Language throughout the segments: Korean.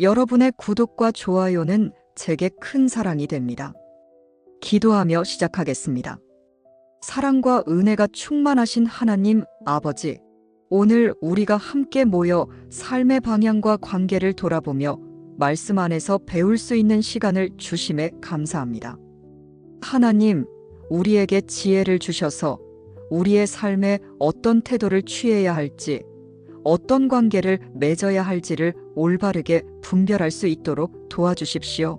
여러분의 구독과 좋아요는 제게 큰 사랑이 됩니다. 기도하며 시작하겠습니다. 사랑과 은혜가 충만하신 하나님 아버지, 오늘 우리가 함께 모여 삶의 방향과 관계를 돌아보며 말씀 안에서 배울 수 있는 시간을 주심에 감사합니다. 하나님, 우리에게 지혜를 주셔서 우리의 삶에 어떤 태도를 취해야 할지, 어떤 관계를 맺어야 할지를 올바르게 분별할 수 있도록 도와주십시오.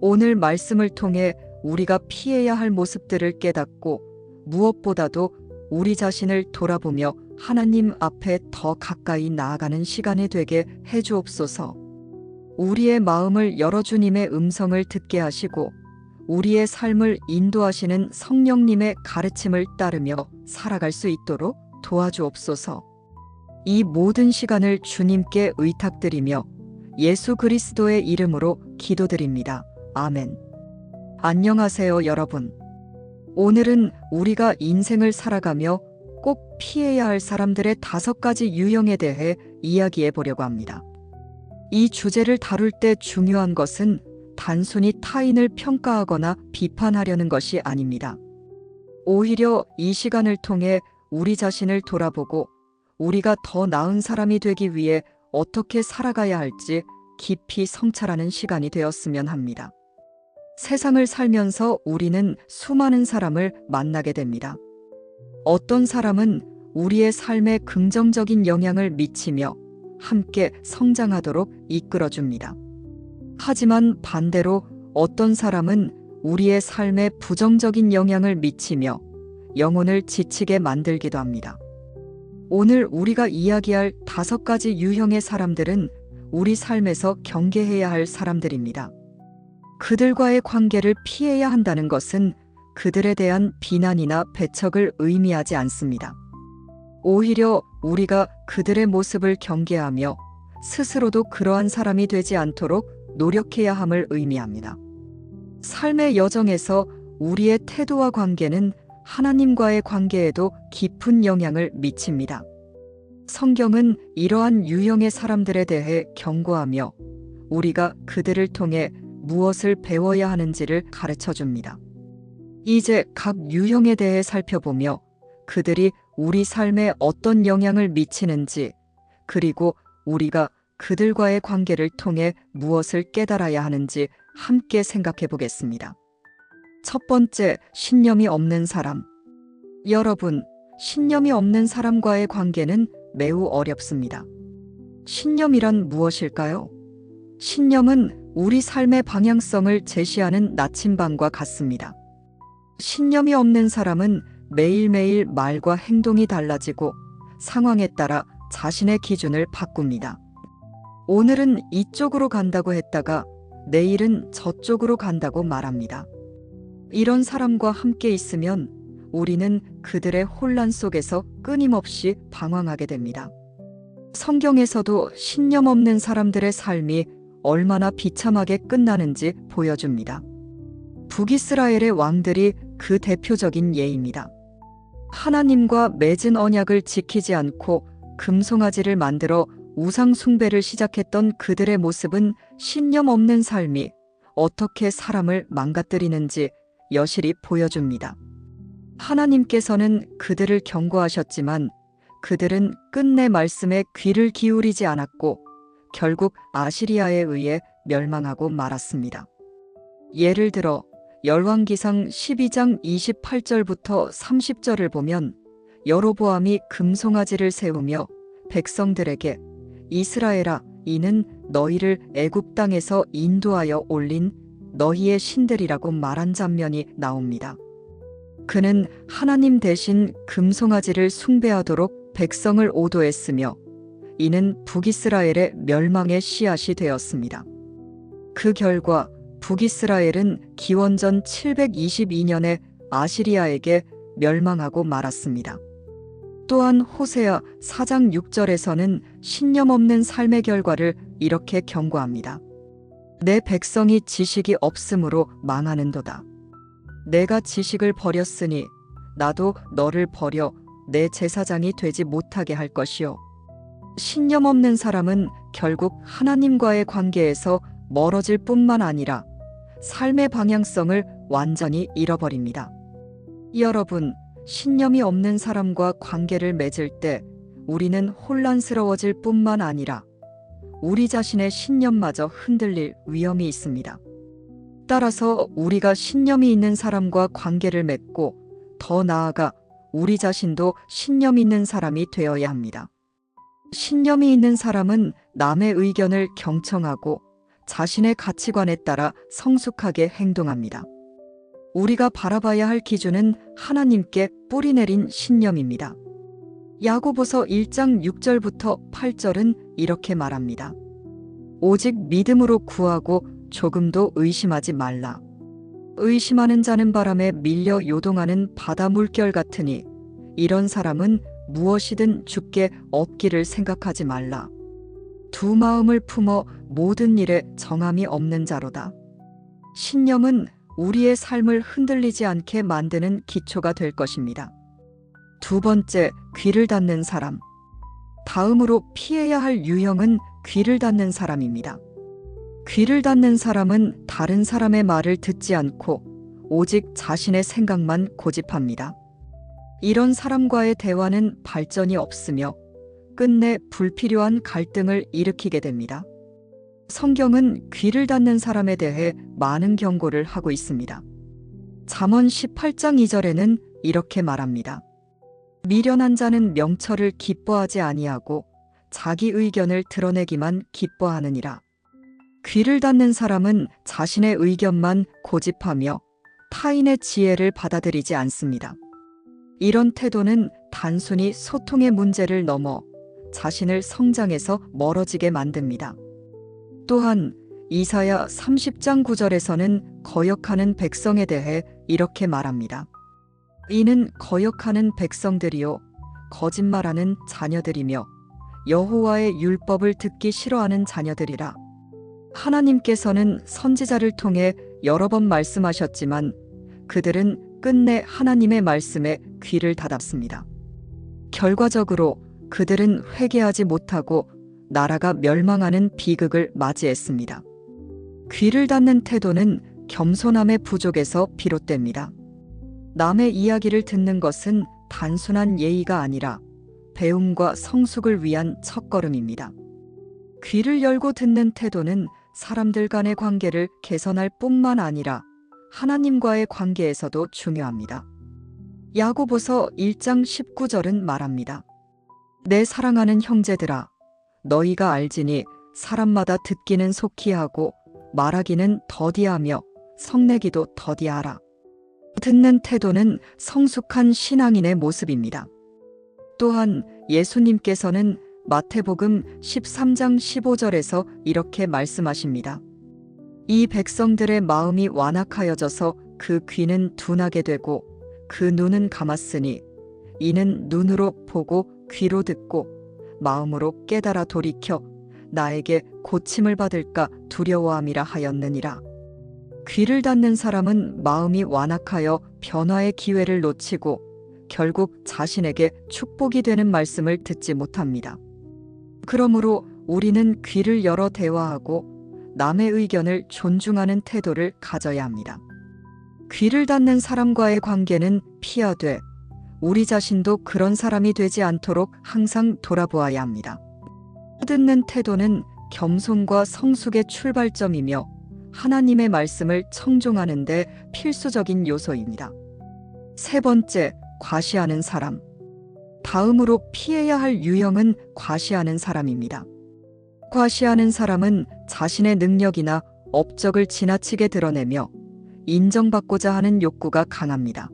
오늘 말씀을 통해 우리가 피해야 할 모습들을 깨닫고 무엇보다도 우리 자신을 돌아보며 하나님 앞에 더 가까이 나아가는 시간이 되게 해 주옵소서. 우리의 마음을 열어 주님의 음성을 듣게 하시고 우리의 삶을 인도하시는 성령님의 가르침을 따르며 살아갈 수 있도록 도와주옵소서. 이 모든 시간을 주님께 의탁드리며 예수 그리스도의 이름으로 기도드립니다. 아멘. 안녕하세요, 여러분. 오늘은 우리가 인생을 살아가며 꼭 피해야 할 사람들의 다섯 가지 유형에 대해 이야기해 보려고 합니다. 이 주제를 다룰 때 중요한 것은 단순히 타인을 평가하거나 비판하려는 것이 아닙니다. 오히려 이 시간을 통해 우리 자신을 돌아보고 우리가 더 나은 사람이 되기 위해 어떻게 살아가야 할지 깊이 성찰하는 시간이 되었으면 합니다. 세상을 살면서 우리는 수많은 사람을 만나게 됩니다. 어떤 사람은 우리의 삶에 긍정적인 영향을 미치며 함께 성장하도록 이끌어줍니다. 하지만 반대로 어떤 사람은 우리의 삶에 부정적인 영향을 미치며 영혼을 지치게 만들기도 합니다. 오늘 우리가 이야기할 다섯 가지 유형의 사람들은 우리 삶에서 경계해야 할 사람들입니다. 그들과의 관계를 피해야 한다는 것은 그들에 대한 비난이나 배척을 의미하지 않습니다. 오히려 우리가 그들의 모습을 경계하며 스스로도 그러한 사람이 되지 않도록 노력해야 함을 의미합니다. 삶의 여정에서 우리의 태도와 관계는 하나님과의 관계에도 깊은 영향을 미칩니다. 성경은 이러한 유형의 사람들에 대해 경고하며 우리가 그들을 통해 무엇을 배워야 하는지를 가르쳐 줍니다. 이제 각 유형에 대해 살펴보며 그들이 우리 삶에 어떤 영향을 미치는지 그리고 우리가 그들과의 관계를 통해 무엇을 깨달아야 하는지 함께 생각해 보겠습니다. 첫 번째, 신념이 없는 사람. 여러분, 신념이 없는 사람과의 관계는 매우 어렵습니다. 신념이란 무엇일까요? 신념은 우리 삶의 방향성을 제시하는 나침반과 같습니다. 신념이 없는 사람은 매일매일 말과 행동이 달라지고 상황에 따라 자신의 기준을 바꿉니다. 오늘은 이쪽으로 간다고 했다가 내일은 저쪽으로 간다고 말합니다. 이런 사람과 함께 있으면 우리는 그들의 혼란 속에서 끊임없이 방황하게 됩니다. 성경에서도 신념 없는 사람들의 삶이 얼마나 비참하게 끝나는지 보여줍니다. 북이스라엘의 왕들이 그 대표적인 예입니다. 하나님과 맺은 언약을 지키지 않고 금송아지를 만들어 우상 숭배를 시작했던 그들의 모습은 신념 없는 삶이 어떻게 사람을 망가뜨리는지 여실히 보여줍니다. 하나님께서는 그들을 경고하셨지만 그들은 끝내 말씀에 귀를 기울이지 않았고 결국 아시리아에 의해 멸망하고 말았습니다. 예를 들어 열왕기상 12장 28절부터 30절을 보면 여로보암이 금송아지를 세우며 백성들에게 이스라엘아 이는 너희를 애굽 땅에서 인도하여 올린 너희의 신들이라고 말한 장면이 나옵니다. 그는 하나님 대신 금송아지를 숭배하도록 백성을 오도했으며 이는 북이스라엘의 멸망의 씨앗이 되었습니다. 그 결과 북이스라엘은 기원전 722년에 아시리아에게 멸망하고 말았습니다. 또한 호세아 4장 6절에서는 신념 없는 삶의 결과를 이렇게 경고합니다. 내 백성이 지식이 없으므로 망하는도다. 내가 지식을 버렸으니 나도 너를 버려 내 제사장이 되지 못하게 할 것이요. 신념 없는 사람은 결국 하나님과의 관계에서 멀어질 뿐만 아니라 삶의 방향성을 완전히 잃어버립니다. 여러분, 신념이 없는 사람과 관계를 맺을 때 우리는 혼란스러워질 뿐만 아니라 우리 자신의 신념마저 흔들릴 위험이 있습니다. 따라서 우리가 신념이 있는 사람과 관계를 맺고 더 나아가 우리 자신도 신념 있는 사람이 되어야 합니다. 신념이 있는 사람은 남의 의견을 경청하고 자신의 가치관에 따라 성숙하게 행동합니다. 우리가 바라봐야 할 기준은 하나님께 뿌리 내린 신념입니다. 야고보서 1장 6절부터 8절은 이렇게 말합니다. 오직 믿음으로 구하고 조금도 의심하지 말라. 의심하는 자는 바람에 밀려 요동하는 바다 물결 같으니 이런 사람은 무엇이든 죽게 얻기를 생각하지 말라. 두 마음을 품어 모든 일에 정함이 없는 자로다. 신념은 우리의 삶을 흔들리지 않게 만드는 기초가 될 것입니다. 두 번째, 귀를 닫는 사람. 다음으로 피해야 할 유형은 귀를 닫는 사람입니다. 귀를 닫는 사람은 다른 사람의 말을 듣지 않고 오직 자신의 생각만 고집합니다. 이런 사람과의 대화는 발전이 없으며 끝내 불필요한 갈등을 일으키게 됩니다. 성경은 귀를 닫는 사람에 대해 많은 경고를 하고 있습니다. 잠언 18장 2절에는 이렇게 말합니다. 미련한 자는 명철을 기뻐하지 아니하고 자기 의견을 드러내기만 기뻐하느니라. 귀를 닫는 사람은 자신의 의견만 고집하며 타인의 지혜를 받아들이지 않습니다. 이런 태도는 단순히 소통의 문제를 넘어 자신을 성장에서 멀어지게 만듭니다. 또한 이사야 30장 9절에서는 거역하는 백성에 대해 이렇게 말합니다. 이는 거역하는 백성들이요 거짓말하는 자녀들이며 여호와의 율법을 듣기 싫어하는 자녀들이라. 하나님께서는 선지자를 통해 여러 번 말씀하셨지만 그들은 끝내 하나님의 말씀에 귀를 닫았습니다. 결과적으로 그들은 회개하지 못하고 나라가 멸망하는 비극을 맞이했습니다. 귀를 닫는 태도는 겸손함의 부족에서 비롯됩니다. 남의 이야기를 듣는 것은 단순한 예의가 아니라 배움과 성숙을 위한 첫걸음입니다. 귀를 열고 듣는 태도는 사람들 간의 관계를 개선할 뿐만 아니라 하나님과의 관계에서도 중요합니다. 야고보서 1장 19절은 말합니다. 내 사랑하는 형제들아 너희가 알지니 사람마다 듣기는 속히 하고 말하기는 더디하며 성내기도 더디하라. 듣는 태도는 성숙한 신앙인의 모습입니다. 또한 예수님께서는 마태복음 13장 15절에서 이렇게 말씀하십니다. 이 백성들의 마음이 완악하여져서 그 귀는 둔하게 되고 그 눈은 감았으니 이는 눈으로 보고 귀로 듣고 마음으로 깨달아 돌이켜 나에게 고침을 받을까 두려워함이라 하였느니라. 귀를 닫는 사람은 마음이 완악하여 변화의 기회를 놓치고 결국 자신에게 축복이 되는 말씀을 듣지 못합니다. 그러므로 우리는 귀를 열어 대화하고 남의 의견을 존중하는 태도를 가져야 합니다. 귀를 닫는 사람과의 관계는 피하되 우리 자신도 그런 사람이 되지 않도록 항상 돌아보아야 합니다. 듣는 태도는 겸손과 성숙의 출발점이며 하나님의 말씀을 청종하는데 필수적인 요소입니다. 세 번째, 과시하는 사람. 다음으로 피해야 할 유형은 과시하는 사람입니다. 과시하는 사람은 자신의 능력이나 업적을 지나치게 드러내며 인정받고자 하는 욕구가 강합니다.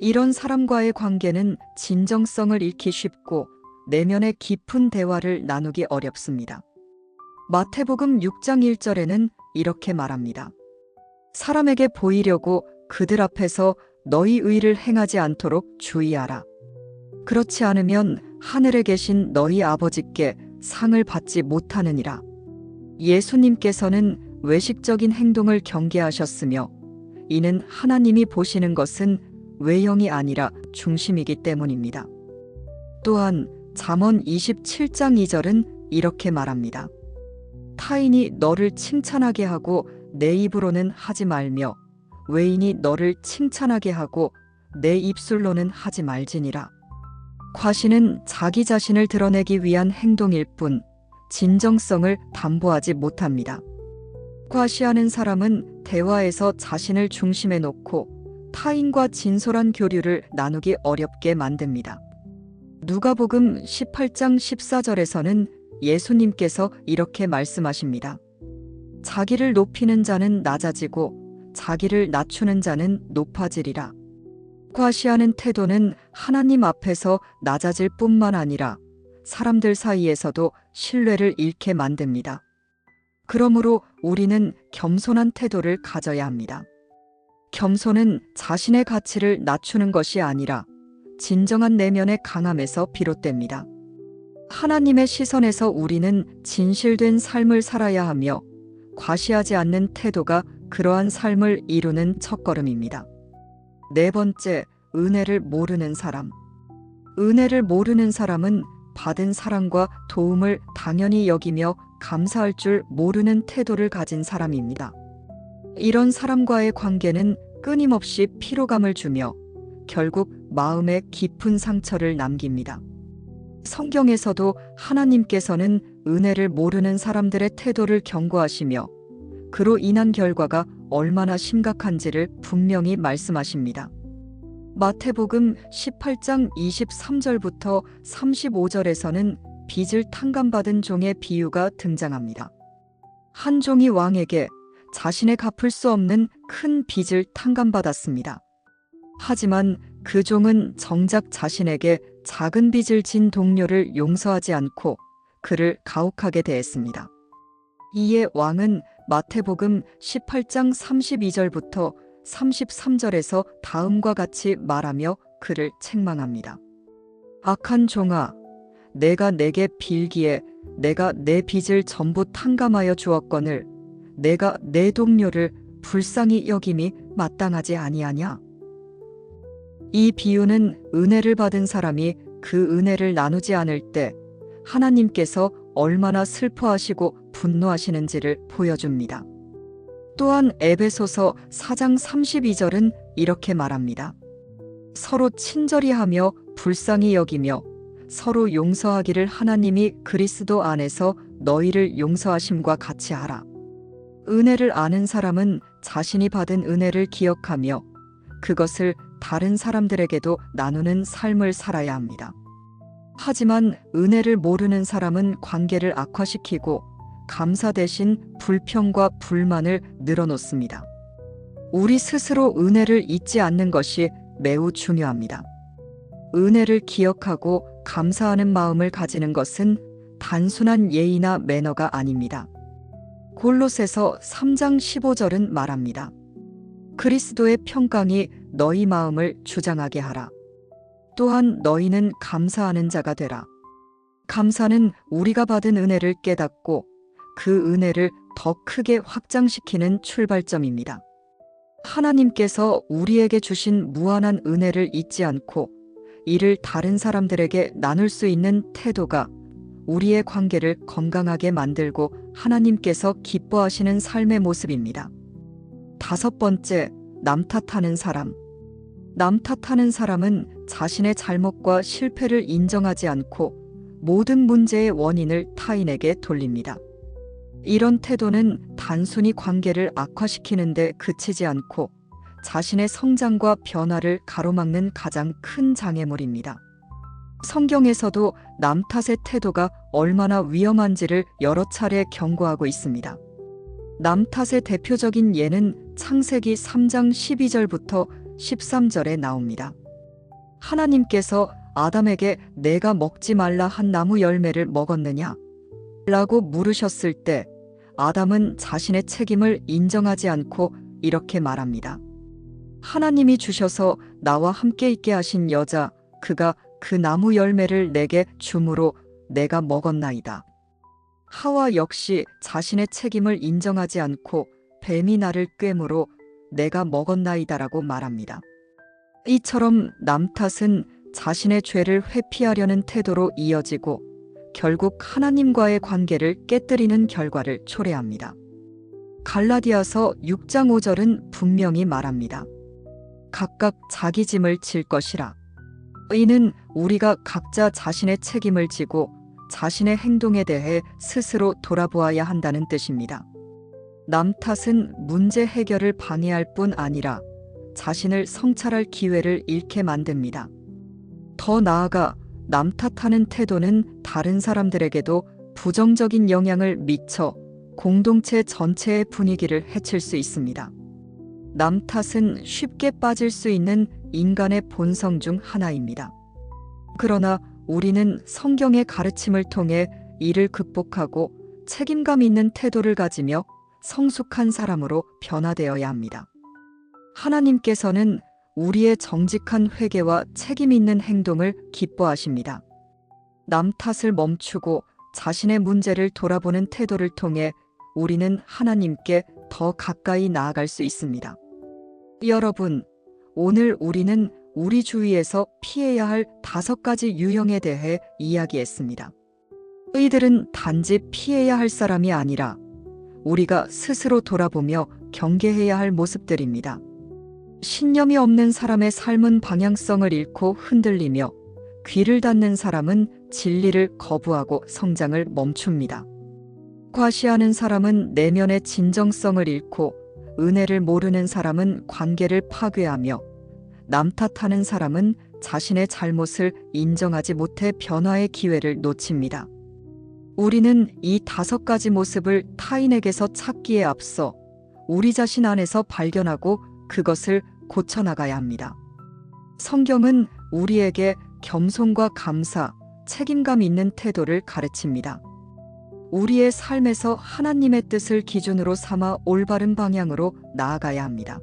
이런 사람과의 관계는 진정성을 잃기 쉽고 내면의 깊은 대화를 나누기 어렵습니다. 마태복음 6장 1절에는 이렇게 말합니다. 사람에게 보이려고 그들 앞에서 너희 의를 행하지 않도록 주의하라. 그렇지 않으면 하늘에 계신 너희 아버지께 상을 받지 못하느니라. 예수님께서는 외식적인 행동을 경계하셨으며 이는 하나님이 보시는 것은 외형이 아니라 중심이기 때문입니다. 또한 잠언 27장 2절은 이렇게 말합니다. 타인이 너를 칭찬하게 하고 내 입으로는 하지 말며 외인이 너를 칭찬하게 하고 내 입술로는 하지 말지니라. 과시는 자기 자신을 드러내기 위한 행동일 뿐 진정성을 담보하지 못합니다. 과시하는 사람은 대화에서 자신을 중심에 놓고 타인과 진솔한 교류를 나누기 어렵게 만듭니다. 누가복음 18장 14절에서는 예수님께서 이렇게 말씀하십니다. 자기를 높이는 자는 낮아지고 자기를 낮추는 자는 높아지리라. 과시하는 태도는 하나님 앞에서 낮아질 뿐만 아니라 사람들 사이에서도 신뢰를 잃게 만듭니다. 그러므로 우리는 겸손한 태도를 가져야 합니다. 겸손은 자신의 가치를 낮추는 것이 아니라 진정한 내면의 강함에서 비롯됩니다. 하나님의 시선에서 우리는 진실된 삶을 살아야 하며 과시하지 않는 태도가 그러한 삶을 이루는 첫걸음입니다. 네 번째, 은혜를 모르는 사람. 은혜를 모르는 사람은 받은 사랑과 도움을 당연히 여기며 감사할 줄 모르는 태도를 가진 사람입니다. 이런 사람과의 관계는 끊임없이 피로감을 주며 결국 마음에 깊은 상처를 남깁니다. 성경에서도 하나님께서는 은혜를 모르는 사람들의 태도를 경고하시며 그로 인한 결과가 얼마나 심각한지를 분명히 말씀하십니다. 마태복음 18장 23절부터 35절에서는 빚을 탕감받은 종의 비유가 등장합니다. 한 종이 왕에게 자신의 갚을 수 없는 큰 빚을 탕감받았습니다. 하지만 그 종은 정작 자신에게 작은 빚을 진 동료를 용서하지 않고 그를 가혹하게 대했습니다. 이에 왕은 마태복음 18장 32절부터 33절에서 다음과 같이 말하며 그를 책망합니다. 악한 종아, 내가 내게 빌기에 내가 내 빚을 전부 탕감하여 주었거늘 내가 내 동료를 불쌍히 여김이 마땅하지 아니하냐? 이 비유는 은혜를 받은 사람이 그 은혜를 나누지 않을 때 하나님께서 얼마나 슬퍼하시고 분노하시는지를 보여줍니다. 또한 에베소서 4장 32절은 이렇게 말합니다. 서로 친절히 하며 불쌍히 여기며 서로 용서하기를 하나님이 그리스도 안에서 너희를 용서하심과 같이 하라. 은혜를 아는 사람은 자신이 받은 은혜를 기억하며 그것을 다른 사람들에게도 나누는 삶을 살아야 합니다. 하지만 은혜를 모르는 사람은 관계를 악화시키고 감사 대신 불평과 불만을 늘어놓습니다. 우리 스스로 은혜를 잊지 않는 것이 매우 중요합니다. 은혜를 기억하고 감사하는 마음을 가지는 것은 단순한 예의나 매너가 아닙니다. 골로새서 3장 15절은 말합니다. 그리스도의 평강이 너희 마음을 주장하게 하라. 또한 너희는 감사하는 자가 되라. 감사는 우리가 받은 은혜를 깨닫고 그 은혜를 더 크게 확장시키는 출발점입니다. 하나님께서 우리에게 주신 무한한 은혜를 잊지 않고 이를 다른 사람들에게 나눌 수 있는 태도가 우리의 관계를 건강하게 만들고 하나님께서 기뻐하시는 삶의 모습입니다. 다섯 번째, 남 탓하는 사람. 남 탓하는 사람은 자신의 잘못과 실패를 인정하지 않고 모든 문제의 원인을 타인에게 돌립니다. 이런 태도는 단순히 관계를 악화시키는데 그치지 않고 자신의 성장과 변화를 가로막는 가장 큰 장애물입니다. 성경에서도 남 탓의 태도가 얼마나 위험한지를 여러 차례 경고하고 있습니다. 남 탓의 대표적인 예는 창세기 3장 12절부터 13절에 나옵니다. 하나님께서 아담에게 내가 먹지 말라 한 나무 열매를 먹었느냐? 라고 물으셨을 때 아담은 자신의 책임을 인정하지 않고 이렇게 말합니다. 하나님이 주셔서 나와 함께 있게 하신 여자, 그가 그 나무 열매를 내게 주므로 내가 먹었나이다. 하와 역시 자신의 책임을 인정하지 않고 뱀이 나를 꿰므로 내가 먹었나이다라고 말합니다. 이처럼 남 탓은 자신의 죄를 회피하려는 태도로 이어지고 결국 하나님과의 관계를 깨뜨리는 결과를 초래합니다. 갈라디아서 6장 5절은 분명히 말합니다. 각각 자기 짐을 질 것이라. 이는 우리가 각자 자신의 책임을 지고 자신의 행동에 대해 스스로 돌아보아야 한다는 뜻입니다. 남 탓은 문제 해결을 방해할 뿐 아니라 자신을 성찰할 기회를 잃게 만듭니다. 더 나아가 남 탓하는 태도는 다른 사람들에게도 부정적인 영향을 미쳐 공동체 전체의 분위기를 해칠 수 있습니다. 남 탓은 쉽게 빠질 수 있는 인간의 본성 중 하나입니다. 그러나 우리는 성경의 가르침을 통해 이를 극복하고 책임감 있는 태도를 가지며 성숙한 사람으로 변화되어야 합니다. 하나님께서는 우리의 정직한 회개와 책임 있는 행동을 기뻐하십니다. 남 탓을 멈추고 자신의 문제를 돌아보는 태도를 통해 우리는 하나님께 더 가까이 나아갈 수 있습니다. 여러분, 오늘 우리는 우리 주위에서 피해야 할 다섯 가지 유형에 대해 이야기했습니다. 이들은 단지 피해야 할 사람이 아니라 우리가 스스로 돌아보며 경계해야 할 모습들입니다. 신념이 없는 사람의 삶은 방향성을 잃고 흔들리며 귀를 닫는 사람은 진리를 거부하고 성장을 멈춥니다. 과시하는 사람은 내면의 진정성을 잃고 은혜를 모르는 사람은 관계를 파괴하며 남 탓하는 사람은 자신의 잘못을 인정하지 못해 변화의 기회를 놓칩니다. 우리는 이 다섯 가지 모습을 타인에게서 찾기에 앞서 우리 자신 안에서 발견하고 그것을 고쳐나가야 합니다. 성경은 우리에게 겸손과 감사, 책임감 있는 태도를 가르칩니다. 우리의 삶에서 하나님의 뜻을 기준으로 삼아 올바른 방향으로 나아가야 합니다.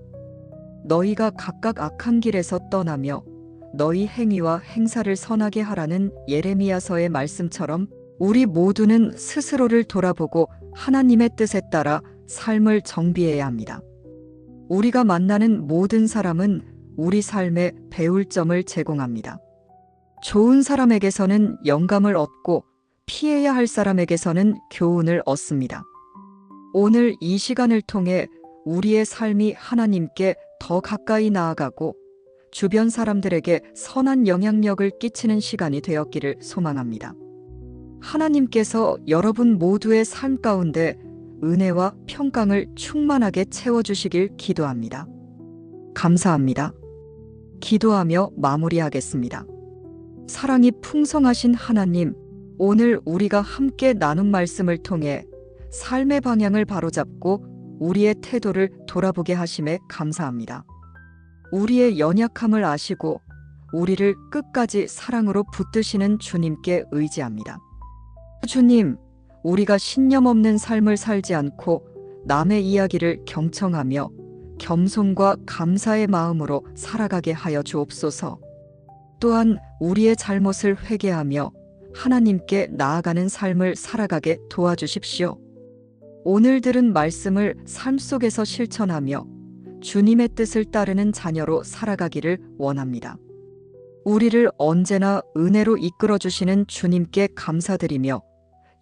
너희가 각각 악한 길에서 떠나며 너희 행위와 행사를 선하게 하라는 예레미야서의 말씀처럼 우리 모두는 스스로를 돌아보고 하나님의 뜻에 따라 삶을 정비해야 합니다. 우리가 만나는 모든 사람은 우리 삶에 배울 점을 제공합니다. 좋은 사람에게서는 영감을 얻고 피해야 할 사람에게서는 교훈을 얻습니다. 오늘 이 시간을 통해 우리의 삶이 하나님께 더 가까이 나아가고 주변 사람들에게 선한 영향력을 끼치는 시간이 되었기를 소망합니다. 하나님께서 여러분 모두의 삶 가운데 은혜와 평강을 충만하게 채워주시길 기도합니다. 감사합니다. 기도하며 마무리하겠습니다. 사랑이 풍성하신 하나님, 오늘 우리가 함께 나눈 말씀을 통해 삶의 방향을 바로잡고 우리의 태도를 돌아보게 하심에 감사합니다. 우리의 연약함을 아시고 우리를 끝까지 사랑으로 붙드시는 주님께 의지합니다. 주님, 우리가 신념 없는 삶을 살지 않고 남의 이야기를 경청하며 겸손과 감사의 마음으로 살아가게 하여 주옵소서. 또한 우리의 잘못을 회개하며 하나님께 나아가는 삶을 살아가게 도와주십시오. 오늘 들은 말씀을 삶 속에서 실천하며 주님의 뜻을 따르는 자녀로 살아가기를 원합니다. 우리를 언제나 은혜로 이끌어 주시는 주님께 감사드리며